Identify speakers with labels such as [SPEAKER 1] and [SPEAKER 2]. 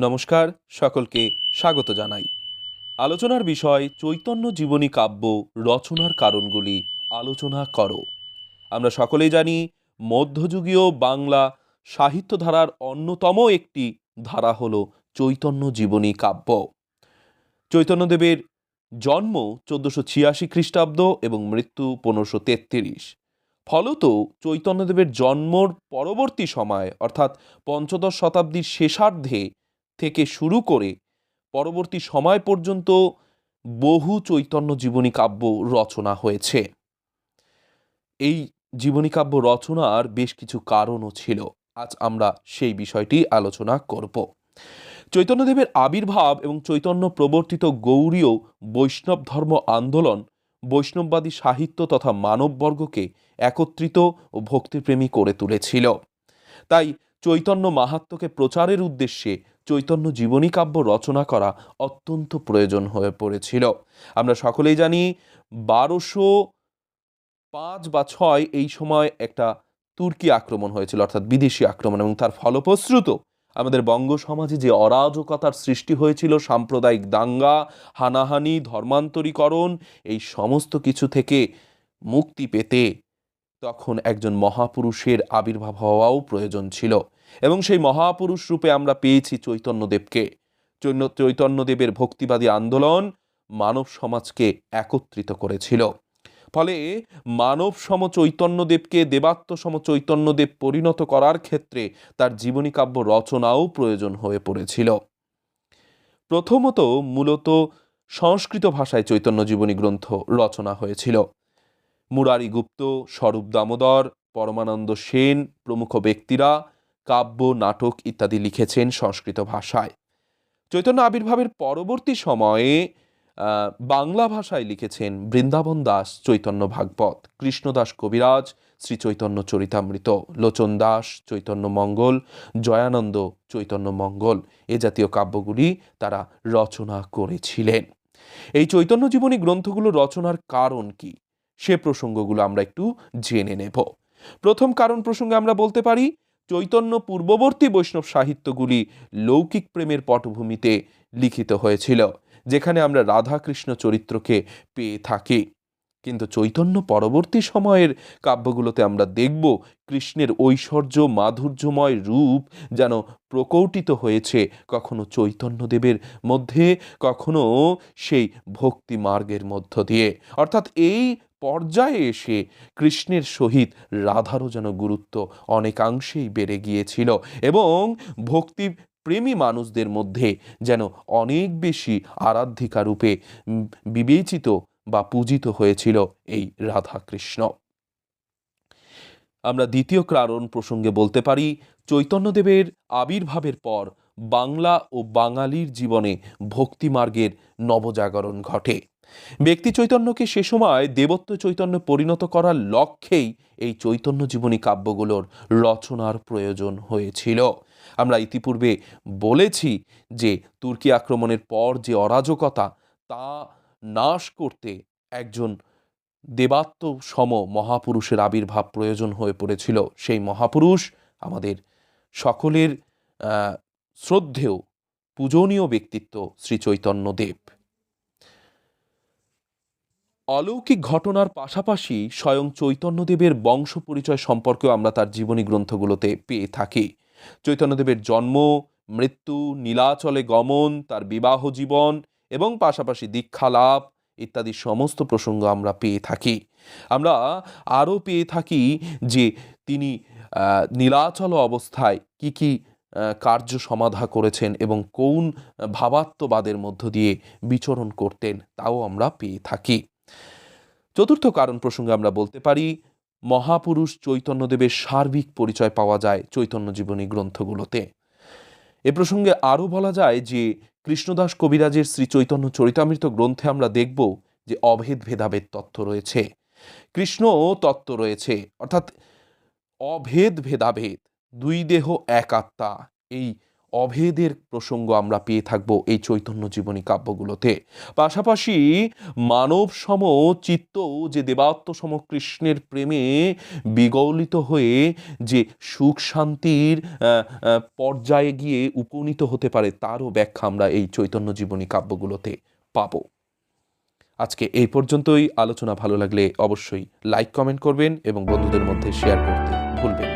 [SPEAKER 1] নমস্কার, সকলকে স্বাগত জানাই। আলোচনার বিষয় চৈতন্য জীবনী কাব্য রচনার কারণগুলি। আলোচনা করো। আমরা সকলেই জানি, মধ্যযুগীয় বাংলা সাহিত্য ধারার অন্যতম একটি ধারা হল চৈতন্য জীবনী কাব্য। চৈতন্যদেবের জন্ম চোদ্দশো ছিয়াশি খ্রিস্টাব্দ এবং মৃত্যু পনেরোশো তেত্রিশ। ফলত চৈতন্যদেবের জন্মর পরবর্তী সময়, অর্থাৎ পঞ্চদশ শতাব্দীর শেষার্ধে থেকে শুরু করে পরবর্তী সময় পর্যন্ত বহু চৈতন্য জীবনী কাব্য রচনা হয়েছে। এই জীবনী কাব্য রচনার বেশ কিছু কারণও ছিল। আজ আমরা সেই বিষয়টি আলোচনা করব। চৈতন্যদেবের আবির্ভাব এবং চৈতন্য প্রবর্তিত গৌরীয় বৈষ্ণব ধর্ম আন্দোলন বৈষ্ণববাদী সাহিত্য তথা মানববর্গকে একত্রিত ও ভক্তিপ্রেমী করে তুলেছিল। তাই চৈতন্য মাহাত্ম্যকে প্রচারের উদ্দেশ্যে চৈতন্য জীবনী কাব্য রচনা করা অত্যন্ত প্রয়োজন হয়ে পড়েছিল। আমরা সকলেই জানি বারোশো পাঁচ বা ছয় এই সময় একটা তুর্কি আক্রমণ হয়েছিল, অর্থাৎ বিদেশি আক্রমণ এবং তার ফলপ্রসূত আমাদের বঙ্গ সমাজে যে অরাজকতার সৃষ্টি হয়েছিল, সাম্প্রদায়িক দাঙ্গা, হানাহানি, ধর্মান্তরীকরণ, এই সমস্ত কিছু থেকে মুক্তি পেতে তখন একজন মহাপুরুষের আবির্ভাব হওয়াও প্রয়োজন ছিল। এবং সেই মহাপুরুষ রূপে আমরা পেয়েছি চৈতন্যদেবকে। চৈন্য- চৈতন্যদেবের ভক্তিবাদী আন্দোলন মানব সমাজকে একত্রিত করেছিল। ফলে মানব সম চৈতন্যদেবকে দেবাত্ম সম চৈতন্যদেব পরিণত করার ক্ষেত্রে তার জীবনী কাব্য রচনাও প্রয়োজন হয়ে পড়েছিল। প্রথমত মূলত সংস্কৃত ভাষায় চৈতন্য জীবনী গ্রন্থ রচনা হয়েছিল। মুরারি গুপ্ত স্বরূপ দামোদর, পরমানন্দ সেন প্রমুখ ব্যক্তিরা কাব্য, নাটক ইত্যাদি লিখেছেন সংস্কৃত ভাষায়। চৈতন্য আবির্ভাবের পরবর্তী সময়ে বাংলা ভাষায় লিখেছেন বৃন্দাবন দাস চৈতন্য ভাগবত কৃষ্ণদাস কবিরাজ, শ্রী চৈতন্য চরিতামৃত, লোচন দাস চৈতন্য মঙ্গল, জয়ানন্দ চৈতন্য মঙ্গল এ জাতীয় কাব্যগুলি তারা রচনা করেছিলেন। এই চৈতন্য জীবনী গ্রন্থগুলো রচনার কারণ কি? সে প্রসঙ্গগুলো আমরা একটু জেনে নেব। প্রথম কারণ প্রসঙ্গে আমরা বলতে পারি চৈতন্য পূর্ববর্তী বৈষ্ণব সাহিত্যগুলি লৌকিক প্রেমের পটভূমিতে লিখিত হয়েছিল, যেখানে আমরা রাধাকৃষ্ণ চরিত্রকে পেয়ে থাকি। কিন্তু চৈতন্য পরবর্তী সময়ের কাব্যগুলোতে আমরা দেখব কৃষ্ণের ঐশ্বর্য, মাধুর্যময় রূপ যেন প্রকৌটিত হয়েছে কখনো চৈতন্যদেবের মধ্যে, কখনো সেই ভক্তি মার্গের মধ্য দিয়ে। অর্থাৎ এই পর্যায়ে এসে কৃষ্ণের সহিত রাধারও যেন গুরুত্ব অনেকাংশেই বেড়ে গিয়েছিল এবং ভক্তি প্রেমী মানুষদের মধ্যে যেন অনেক বেশি আরাধিকা রূপে বিবেচিত বা পূজিত হয়েছিল এই রাধাকৃষ্ণ। আমরা দ্বিতীয় কারণ প্রসঙ্গে বলতে পারি, চৈতন্যদেবের আবির্ভাবের পর বাংলা ও বাঙালির জীবনে ভক্তিমার্গের নবজাগরণ ঘটে। ব্যক্তি চৈতন্যকে সে সময় দেবত্ব চৈতন্য পরিণত করার লক্ষ্যেই এই চৈতন্য জীবনী কাব্যগুলোর রচনার প্রয়োজন হয়েছিল। আমরা ইতিপূর্বে বলেছি যে তুর্কি আক্রমণের পর যে অরাজকতা, তা নাশ করতে একজন দেবাত্ম সম মহাপুরুষের আবির্ভাব প্রয়োজন হয়ে পড়েছিল। সেই মহাপুরুষ আমাদের সকলের শ্রদ্ধেয়, পূজনীয় ব্যক্তিত্ব শ্রী চৈতন্য দেব অলৌকিক ঘটনার পাশাপাশি স্বয়ং চৈতন্যদেবের বংশ পরিচয় সম্পর্কেও আমরা তার জীবনী গ্রন্থগুলোতে পেয়ে থাকি। চৈতন্যদেবের জন্ম, মৃত্যু, নীলাচলে গমন, তার বিবাহ জীবন এবং পাশাপাশি দীক্ষা লাভ ইত্যাদি সমস্ত প্রসঙ্গ আমরা পেয়ে থাকি। আমরা আরও পেয়ে থাকি যে তিনি নীলাচল অবস্থায় কি কি কার্য সমাধা করেছেন এবং কোন ভাবাত্মবাদের মধ্য দিয়ে বিচরণ করতেন, তাও আমরা পেয়ে থাকি। চতুর্থ কারণ প্রসঙ্গে আমরা বলতে পারি, মহাপুরুষ চৈতন্যদেবের সার্বিক পরিচয় পাওয়া যায় চৈতন্য জীবনী গ্রন্থগুলোতে। এ প্রসঙ্গে আরও বলা যায় যে, কৃষ্ণদাস কবিরাজের শ্রী চৈতন্য চরিতামৃত গ্রন্থে আমরা দেখব যে অভেদ ভেদাভেদ তত্ত্ব রয়েছে। কৃষ্ণ তত্ত্ব রয়েছে, অর্থাৎ অভেদ ভেদাভেদ, দুই দেহ এক আত্মা, এই অভেদের প্রসঙ্গ আমরা পেয়ে থাকব এই চৈতন্য জীবনী কাব্যগুলোতে। পাশাপাশি মানব সম চিত্ত যে দেবাত্ম সম কৃষ্ণের প্রেমে বিগলিত হয়ে যে সুখ শান্তির পর্যায়ে গিয়ে উপনীত হতে পারে তারও ব্যাখ্যা আমরা এই চৈতন্য জীবনী কাব্যগুলোতে পাবো। আজকে এই পর্যন্তই। আলোচনা ভালো লাগলে অবশ্যই লাইক কমেন্ট করবেন এবং বন্ধুদের মধ্যে শেয়ার করতে ভুলবেন